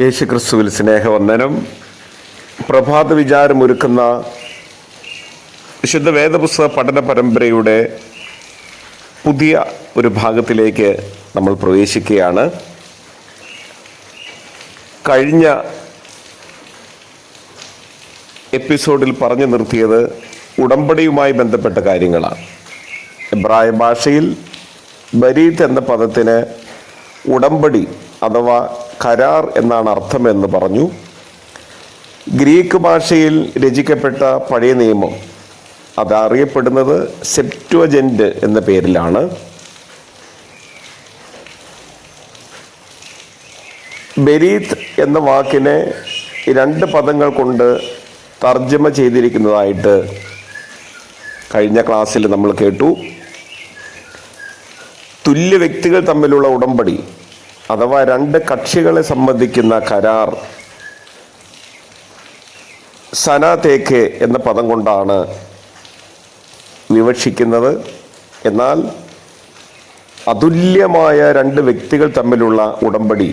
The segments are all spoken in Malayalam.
യേശുക്രിസ്തുവിൽ സ്നേഹവന്ദനം പ്രഭാത വിചാരമൊരുക്കുന്ന വിശുദ്ധ വേദപുസ്തക പഠന പരമ്പരയുടെ പുതിയ ഒരു ഭാഗത്തിലേക്ക് നമ്മൾ പ്രവേശിക്കുകയാണ്. കഴിഞ്ഞ എപ്പിസോഡിൽ പറഞ്ഞു നിർത്തിയത് ഉടമ്പടിയുമായി ബന്ധപ്പെട്ട കാര്യങ്ങളാണ്. എബ്രായ ഭാഷയിൽ ബരീത്ത് എന്ന പദത്തിന് ഉടമ്പടി അഥവാ കരാർ എന്നാണ് അർത്ഥമെന്ന് പറഞ്ഞു. ഗ്രീക്ക് ഭാഷയിൽ രചിക്കപ്പെട്ട പഴയ നിയമം അത് അറിയപ്പെടുന്നത് സെപ്റ്റുവജന്റ് എന്ന പേരിലാണ്. ബെരീത്ത് എന്ന വാക്കിനെ രണ്ട് പദങ്ങൾ കൊണ്ട് തർജമ ചെയ്തിരിക്കുന്നതായിട്ട് കഴിഞ്ഞ ക്ലാസ്സിൽ നമ്മൾ കേട്ടു. തുല്യ വ്യക്തികൾ തമ്മിലുള്ള ഉടമ്പടി അഥവാ രണ്ട് കക്ഷികളെ സംബന്ധിക്കുന്ന കരാർ സനാതേക്ക് എന്ന പദം കൊണ്ടാണ് വിവക്ഷിക്കുന്നത്. എന്നാൽ അതുല്യമായ രണ്ട് വ്യക്തികൾ തമ്മിലുള്ള ഉടമ്പടി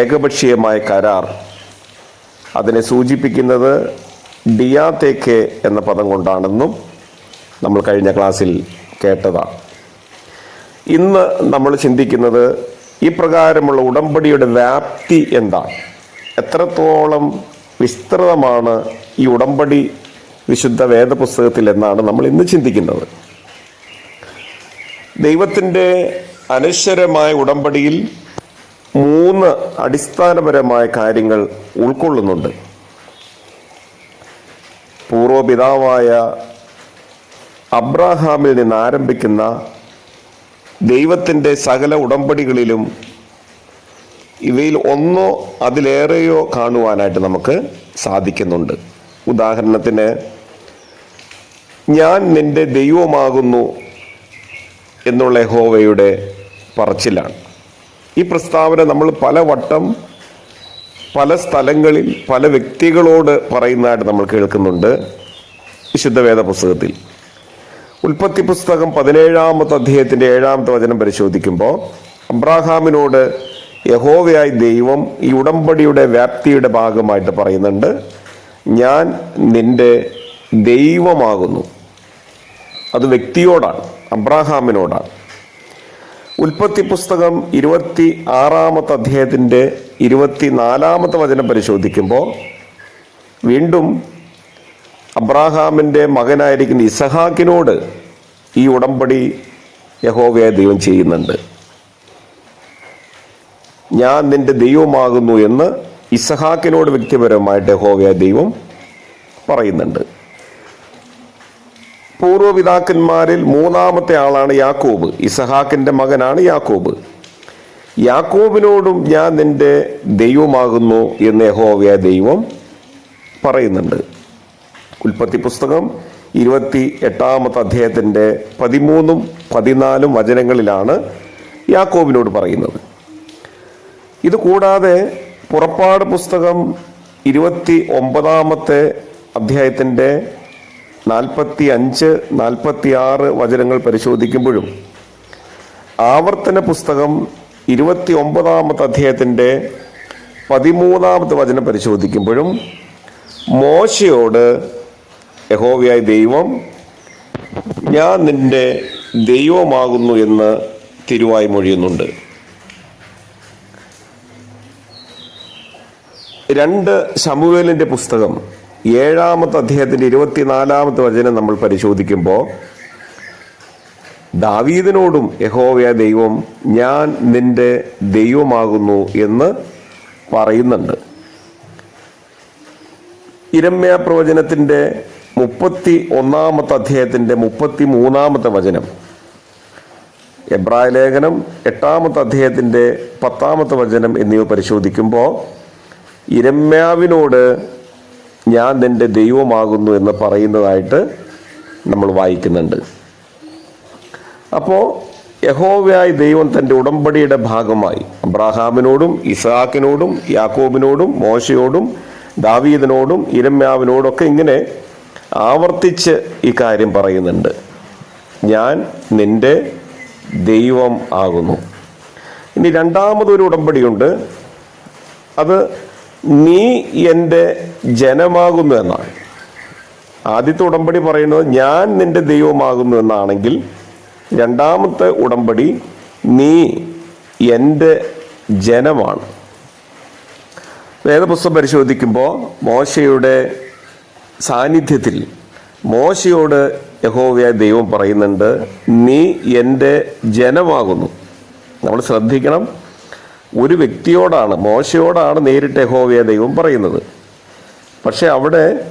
ഏകപക്ഷീയമായ കരാർ അതിനെ സൂചിപ്പിക്കുന്നത് ഡിയാതേക്ക് എന്ന പദം കൊണ്ടാണെന്നും നമ്മൾ കഴിഞ്ഞ ക്ലാസ്സിൽ കേട്ടതാണ്. ഇന്ന് നമ്മൾ ചിന്തിക്കുന്നത് ഈ പ്രകാരമുള്ള ഉടമ്പടിയുടെ വ്യാപ്തി എന്താണ്? എത്രത്തോളം വിസ്തൃതമാണ് ഈ ഉടമ്പടി വിശുദ്ധ വേദപുസ്തകത്തിൽ എന്നാണ് നമ്മൾ ഇന്ന് ചിന്തിക്കുന്നത്. ദൈവത്തിന്റെ അനശ്വരമായ ഉടമ്പടിയിൽ മൂന്ന് അടിസ്ഥാനപരമായ കാര്യങ്ങൾ ഉൾക്കൊള്ളുന്നുണ്ട്. പൂർവപിതാവായ അബ്രാഹാമിൽ നിന്ന് ആരംഭിക്കുന്ന ദൈവത്തിന്റെ സകല ഉടമ്പടികളിലും ഇവയിൽ ഒന്നോ അതിലേറെയോ കാണുവാനായിട്ട് നമുക്ക് സാധിക്കുന്നുണ്ട്. ഉദാഹരണത്തിന് ഞാൻ നിന്റെ ദൈവമാകുന്നു എന്നുള്ള ഹോവയുടെ പറച്ചിലാണ്. ഈ പ്രസ്താവന നമ്മൾ പല വട്ടം പല സ്ഥലങ്ങളിൽ പല വ്യക്തികളോട് പറയുന്നതായിട്ട് നമ്മൾ കേൾക്കുന്നുണ്ട് വിശുദ്ധ വേദ പുസ്തകത്തിൽ ഉൽപ്പത്തി പുസ്തകം പതിനേഴാമത്തെ അധ്യായത്തിന്റെ ഏഴാമത്തെ വചനം പരിശോധിക്കുമ്പോൾ അബ്രാഹാമിനോട് യഹോവയായ ദൈവം ഈ ഉടമ്പടിയുടെ വ്യാപ്തിയുടെ ഭാഗമായിട്ട് പറയുന്നുണ്ട് ഞാൻ നിന്റെ ദൈവമാകുന്നു. അത് വ്യക്തിയോടാണ് അബ്രാഹാമിനോടാണ്. ഉൽപ്പത്തി പുസ്തകം ഇരുപത്തി ആറാമത്തെ അധ്യായത്തിന്റെ ഇരുപത്തിനാലാമത്തെ വചനം പരിശോധിക്കുമ്പോൾ വീണ്ടും അബ്രാഹാമിന്റെ മകനായിരിക്കുന്ന ഇസഹാക്കിനോട് ഈ ഉടമ്പടി യഹോവയായ ദൈവം ചെയ്യുന്നുണ്ട്. ഞാൻ നിന്റെ ദൈവമാകുന്നു എന്ന് ഇസഹാക്കിനോട് വ്യക്തിപരമായിട്ട് യഹോവയായ ദൈവം പറയുന്നുണ്ട്. പൂർവപിതാക്കന്മാരിൽ മൂന്നാമത്തെ ആളാണ് യാക്കോബ്. ഇസഹാക്കിന്റെ മകനാണ് യാക്കോബ്. യാക്കോബിനോടും ഞാൻ നിന്റെ ദൈവമാകുന്നു എന്ന് യഹോവയ ദൈവം പറയുന്നുണ്ട്. ഉൽപ്പത്തി പുസ്തകം ഇരുപത്തി എട്ടാമത്തെ അധ്യായത്തിന്റെ പതിമൂന്നും പതിനാലും വചനങ്ങളിലാണ് യാക്കോബിനോട് പറയുന്നത്. ഇത് കൂടാതെ പുറപ്പാട് പുസ്തകം ഇരുപത്തി ഒമ്പതാമത്തെ അധ്യായത്തിന്റെ നാൽപ്പത്തി അഞ്ച് നാൽപ്പത്തി ആറ് വചനങ്ങൾ പരിശോധിക്കുമ്പോഴും ആവർത്തന പുസ്തകം ഇരുപത്തി ഒമ്പതാമത്തെ അധ്യായത്തിന്റെ പതിമൂന്നാമത്തെ വചനം പരിശോധിക്കുമ്പോഴും മോശയോട് യഹോവയായ ദൈവം ഞാൻ നിന്റെ ദൈവമാകുന്നു എന്ന് തിരുവായി മൊഴിയുന്നുണ്ട്. രണ്ട് ശമുവേലിന്റെ പുസ്തകം ഏഴാമത്തെ അധ്യായത്തിന്റെ ഇരുപത്തിനാലാമത്തെ വചനം നമ്മൾ പരിശോധിക്കുമ്പോൾ ദാവീദിനോടും യഹോവയ ദൈവം ഞാൻ നിന്റെ ദൈവമാകുന്നു എന്ന് പറയുന്നുണ്ട്. ഇരമ്യ പ്രവചനത്തിന്റെ മുപ്പത്തി ഒന്നാമത്തെ അധ്യായത്തിന്റെ മുപ്പത്തി മൂന്നാമത്തെ വചനം എബ്രായ ലേഖനം എട്ടാമത്തെ അധ്യായത്തിന്റെ പത്താമത്തെ വചനം എന്നിവ പരിശോധിക്കുമ്പോൾ ഇരമ്യാവിനോട് ഞാൻ നിന്റെ ദൈവമാകുന്നു എന്ന് പറയുന്നതായിട്ട് നമ്മൾ വായിക്കുന്നുണ്ട്. അപ്പോൾ യഹോവയായ ദൈവം തന്റെ ഉടമ്പടിയുടെ ഭാഗമായി അബ്രാഹാമിനോടും ഇസാക്കിനോടും യാക്കോബിനോടും മോശയോടും ദാവീദിനോടും ഇരമ്യാവിനോടൊക്കെ ഇങ്ങനെ ആവർത്തിച്ച് ഈ കാര്യം പറയുന്നുണ്ട്. ഞാൻ നിന്റെ ദൈവം ആകുന്നു. ഇനി രണ്ടാമതൊരു ഉടമ്പടിയുണ്ട്. അത് നീ എന്റെ ജനമാകുന്നു എന്നാണ്. ആദ്യത്തെ ഉടമ്പടി പറയുന്നത് ഞാൻ നിന്റെ ദൈവമാകുന്നു എന്നാണെങ്കിൽ രണ്ടാമത്തെ ഉടമ്പടി നീ എന്റെ ജനമാണ്. വേദപുസ്തകം പരിശോധിക്കുമ്പോൾ മോശയുടെ സാന്നിധ്യത്തിൽ മോശയോട് യഹോവയായ ദൈവം പറയുന്നുണ്ട് നീ എന്റെ ജനമാകുന്നു. നമ്മൾ ശ്രദ്ധിക്കണം. ഒരു വ്യക്തിയോടാണ് മോശയോടാണ് നേരിട്ട് യഹോവയ ദൈവം പറയുന്നത്. പക്ഷെ അവിടെ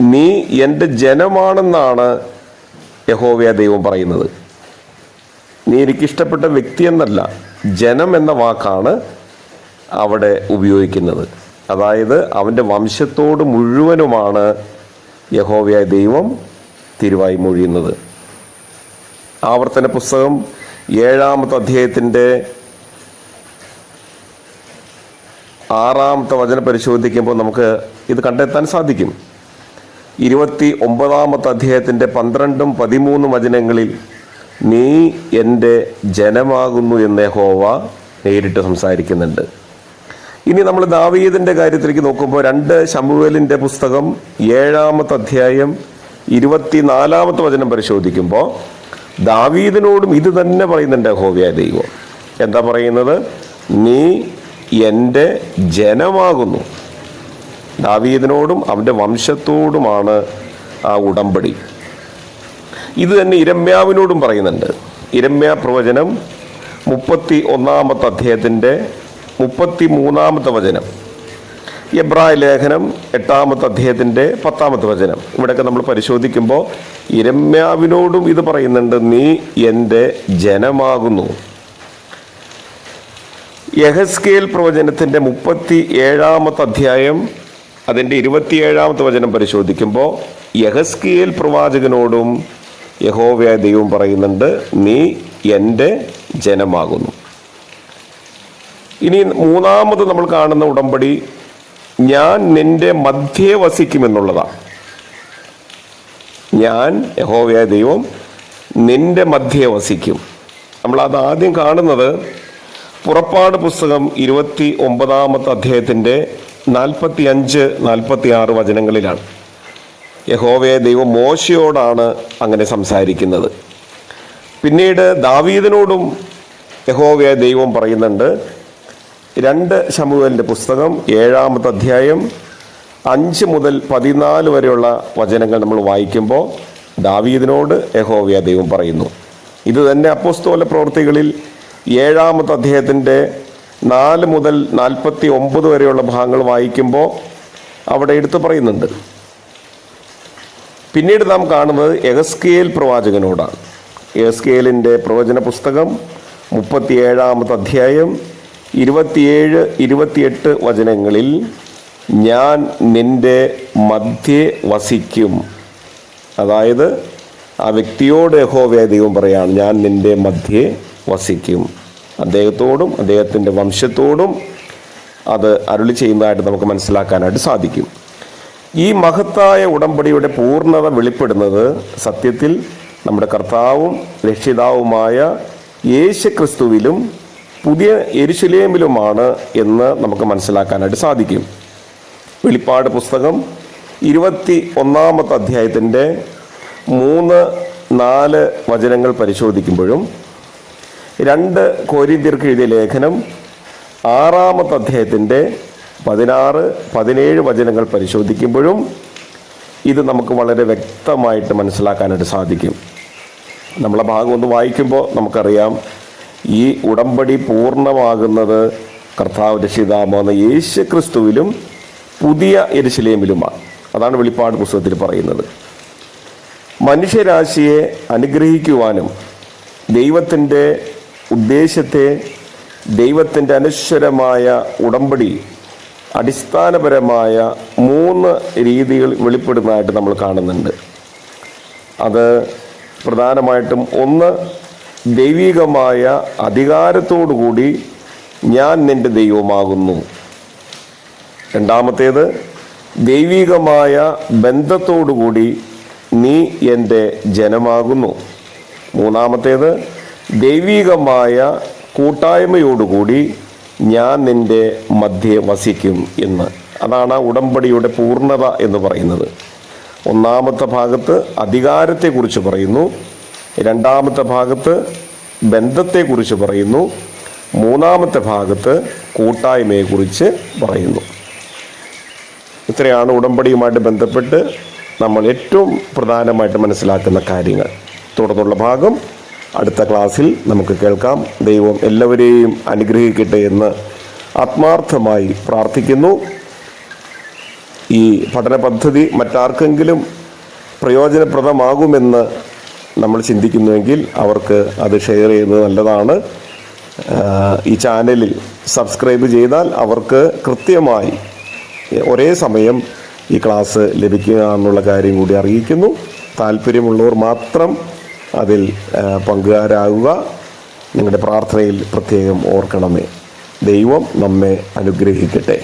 നീ എന്റെ ജനമാണെന്നാണ് യഹോവയ ദൈവം പറയുന്നത്. നീ എനിക്കിഷ്ടപ്പെട്ട വ്യക്തി എന്നല്ല ജനം എന്ന വാക്കാണ് അവിടെ ഉപയോഗിക്കുന്നത്. അതായത് അവന്റെ വംശത്തോട് മുഴുവനുമാണ് യഹോവയായ ദൈവം തിരുവായി മൊഴിയുന്നത്. ആവർത്തന പുസ്തകം ഏഴാമത്തെ അധ്യായത്തിന്റെ ആറാമത്തെ വചനം പരിശോധിക്കുമ്പോൾ നമുക്ക് ഇത് കണ്ടെത്താൻ സാധിക്കും. ഇരുപത്തി ഒമ്പതാമത്തെ അധ്യായത്തിന്റെ പന്ത്രണ്ടും പതിമൂന്നും വചനങ്ങളിൽ നീ എന്റെ ജനമാകുന്നു എന്ന് ഹോവ നേരിട്ട് സംസാരിക്കുന്നുണ്ട്. ഇനി നമ്മൾ ദാവീദിന്റെ കാര്യത്തിലേക്ക് നോക്കുമ്പോൾ രണ്ട് ശമുവേലിന്റെ പുസ്തകം ഏഴാമത്തെ അധ്യായം ഇരുപത്തിനാലാമത്തെ വചനം പരിശോധിക്കുമ്പോൾ ദാവീദിനോടും ഇത് തന്നെ പറയുന്നുണ്ട് ഹോവ്യ ദൈവം. എന്താ പറയുന്നത്? നീ എന്റെ ജനമാകുന്നു. ദാവീദിനോടും അവന്റെ വംശത്തോടുമാണ് ആ ഉടമ്പടി. ഇത് തന്നെ ഇരമ്യാവിനോടും പറയുന്നുണ്ട്. ഇരമ്യ പ്രവചനം മുപ്പത്തി ഒന്നാമത്തെ അധ്യായത്തിന്റെ മുപ്പത്തി മൂന്നാമത്തെ വചനം. എബ്രായ ലേഖനം എട്ടാമത്തെ അധ്യായത്തിന്റെ പത്താമത്തെ വചനം. ഇവിടെയൊക്കെ നമ്മൾ പരിശോധിക്കുമ്പോൾ ഇരമ്യാവിനോടും ഇത് പറയുന്നുണ്ട് നീ എന്റെ ജനമാകുന്നു. യഹസ്കേൽ പ്രവചനത്തിന്റെ മുപ്പത്തി ഏഴാമത്തെ അധ്യായം അതിന്റെ ഇരുപത്തിയേഴാമത്തെ വചനം പരിശോധിക്കുമ്പോൾ യഹസ്കേൽ പ്രവാചകനോടും യഹോവയായ ദൈവം പറയുന്നുണ്ട് നീ എന്റെ ജനമാകുന്നു. ഇനി മൂന്നാമത് നമ്മൾ കാണുന്ന ഉടമ്പടി ഞാൻ നിന്റെ മധ്യേ വസിക്കുമെന്നുള്ളതാണ്. ഞാൻ യഹോവയായ ദൈവം നിന്റെ മധ്യേ വസിക്കും. നമ്മൾ അത് ആദ്യം കാണുന്നത് പുറപ്പാട് പുസ്തകം ഇരുപത്തി ഒമ്പതാമത്തെ അധ്യായത്തിന്റെ നാൽപ്പത്തി അഞ്ച് നാൽപ്പത്തി ആറ് വചനങ്ങളിലാണ്. യഹോവയെ ദൈവം മോശയോടാണ് അങ്ങനെ സംസാരിക്കുന്നത്. പിന്നീട് ദാവീദിനോടും യഹോവയെ ദൈവം പറയുന്നുണ്ട് രണ്ട് ശമുവലിന്റെ പുസ്തകം ഏഴാമത്തെ അധ്യായം അഞ്ച് മുതൽ പതിനാല് വരെയുള്ള വചനങ്ങൾ നമ്മൾ വായിക്കുമ്പോൾ ദാവീദിനോട് യഹോവയ ദൈവം പറയുന്നു. ഇത് തന്നെ അപ്പോസ്തോല പ്രവൃത്തികളിൽ ഏഴാമത്തെ അദ്ദേഹത്തിന്റെ നാല് മുതൽ നാൽപ്പത്തി ഒമ്പത് വരെയുള്ള ഭാഗങ്ങൾ വായിക്കുമ്പോൾ അവിടെ എടുത്തു പറയുന്നുണ്ട്. പിന്നീട് നാം കാണുന്നത് എഹസ്കിയേൽ പ്രവാചകനോടാണ്. എഹസ്കിയേലിന്റെ പ്രവചന പുസ്തകം മുപ്പത്തിയേഴാമത്തെ അധ്യായം ഇരുപത്തിയേഴ് ഇരുപത്തിയെട്ട് വചനങ്ങളിൽ ഞാൻ നിന്റെ മധ്യേ വസിക്കും. അതായത് ആ വ്യക്തിയോട് യഹോവേ ദൈവം പറയാണ് ഞാൻ നിന്റെ മധ്യേ വസിക്കും. അദ്ദേഹത്തോടും അദ്ദേഹത്തിന്റെ വംശത്തോടും അത് അരുളി ചെയ്യുന്നതായിട്ട് നമുക്ക് മനസ്സിലാക്കാനായിട്ട് സാധിക്കും. ഈ മഹത്തായ ഉടമ്പടിയുടെ പൂർണത വെളിപ്പെടുന്നത് സത്യത്തിൽ നമ്മുടെ കർത്താവും രക്ഷിതാവുമായ യേശു ക്രിസ്തുവിലും പുതിയ എരിശുലേമിലുമാണ് എന്ന് നമുക്ക് മനസ്സിലാക്കാനായിട്ട് സാധിക്കും. വെളിപ്പാട് പുസ്തകം ഇരുപത്തി ഒന്നാമത്തെ അധ്യായത്തിന്റെ മൂന്ന് നാല് വചനങ്ങൾ പരിശോധിക്കുമ്പോഴും രണ്ട് കോരിന്തിർക്ക് എഴുതിയ ലേഖനം ആറാമത്തെ അധ്യായത്തിന്റെ പതിനാറ് പതിനേഴ് വചനങ്ങൾ പരിശോധിക്കുമ്പോഴും ഇത് നമുക്ക് വളരെ വ്യക്തമായിട്ട് മനസ്സിലാക്കാനായിട്ട് സാധിക്കും. നമ്മളെ ഭാഗം ഒന്ന് വായിക്കുമ്പോൾ നമുക്കറിയാം ഈ ഉടമ്പടി പൂർണമാകുന്നത് കർത്താവ് രക്ഷിതാമെന്ന യേശു ക്രിസ്തുവിലും പുതിയ എരിശിലേമിലുമാണ് അതാണ് വെളിപ്പാട് പുസ്തകത്തിൽ പറയുന്നത്. മനുഷ്യരാശിയെ അനുഗ്രഹിക്കുവാനും ദൈവത്തിന്റെ ഉദ്ദേശത്തെ ദൈവത്തിന്റെ അനശ്വരമായ ഉടമ്പടി അടിസ്ഥാനപരമായ മൂന്ന് രീതികൾ വെളിപ്പെടുന്നതായിട്ട് നമ്മൾ കാണുന്നുണ്ട്. അത് പ്രധാനമായിട്ടും ഒന്ന് ദൈവികമായ അധികാരത്തോടുകൂടി ഞാൻ നിന്റെ ദൈവമാകുന്നു. രണ്ടാമത്തേത് ദൈവികമായ ബന്ധത്തോടുകൂടി നീ എന്റെ ജനമാകുന്നു. മൂന്നാമത്തേത് ദൈവികമായ കൂട്ടായ്മയോടുകൂടി ഞാൻ നിന്റെ മധ്യേ വസിക്കും എന്ന്. അതാണ് ഉടമ്പടിയുടെ പൂർണത എന്ന് പറയുന്നത്. ഒന്നാമത്തെ ഭാഗത്ത് അധികാരത്തെക്കുറിച്ച് പറയുന്നു. രണ്ടാമത്തെ ഭാഗത്ത് ബന്ധത്തെക്കുറിച്ച് പറയുന്നു. മൂന്നാമത്തെ ഭാഗത്ത് കൂട്ടായ്മയെക്കുറിച്ച് പറയുന്നു. ഇത്രയാണ് ഉടമ്പടിയുമായിട്ട് ബന്ധപ്പെട്ട് നമ്മൾ ഏറ്റവും പ്രധാനമായിട്ട് മനസ്സിലാക്കുന്ന കാര്യങ്ങൾ. തുടർന്നുള്ള ഭാഗം അടുത്ത ക്ലാസ്സിൽ നമുക്ക് കേൾക്കാം. ദൈവം എല്ലാവരെയും അനുഗ്രഹിക്കട്ടെ എന്ന് ആത്മാർത്ഥമായി പ്രാർത്ഥിക്കുന്നു. ഈ പഠന പദ്ധതി മറ്റാർക്കെങ്കിലും പ്രയോജനപ്രദമാകുമെന്ന് നമ്മൾ ചിന്തിക്കുന്നുവെങ്കിൽ അവർക്ക് അത് ഷെയർ ചെയ്യുന്നത് നല്ലതാണ്. ഈ ചാനലിൽ സബ്സ്ക്രൈബ് ചെയ്താൽ അവർക്ക് കൃത്യമായി ഒരേ സമയം ഈ ക്ലാസ് ലഭിക്കുക എന്നുള്ള കാര്യം കൂടി അറിയിക്കുന്നു. താല്പര്യമുള്ളവർ മാത്രം അതിൽ പങ്കുകാരാകുക. നിങ്ങളുടെ പ്രാർത്ഥനയിൽ പ്രത്യേകം ഓർക്കണമേ. ദൈവം നമ്മെ അനുഗ്രഹിക്കട്ടെ.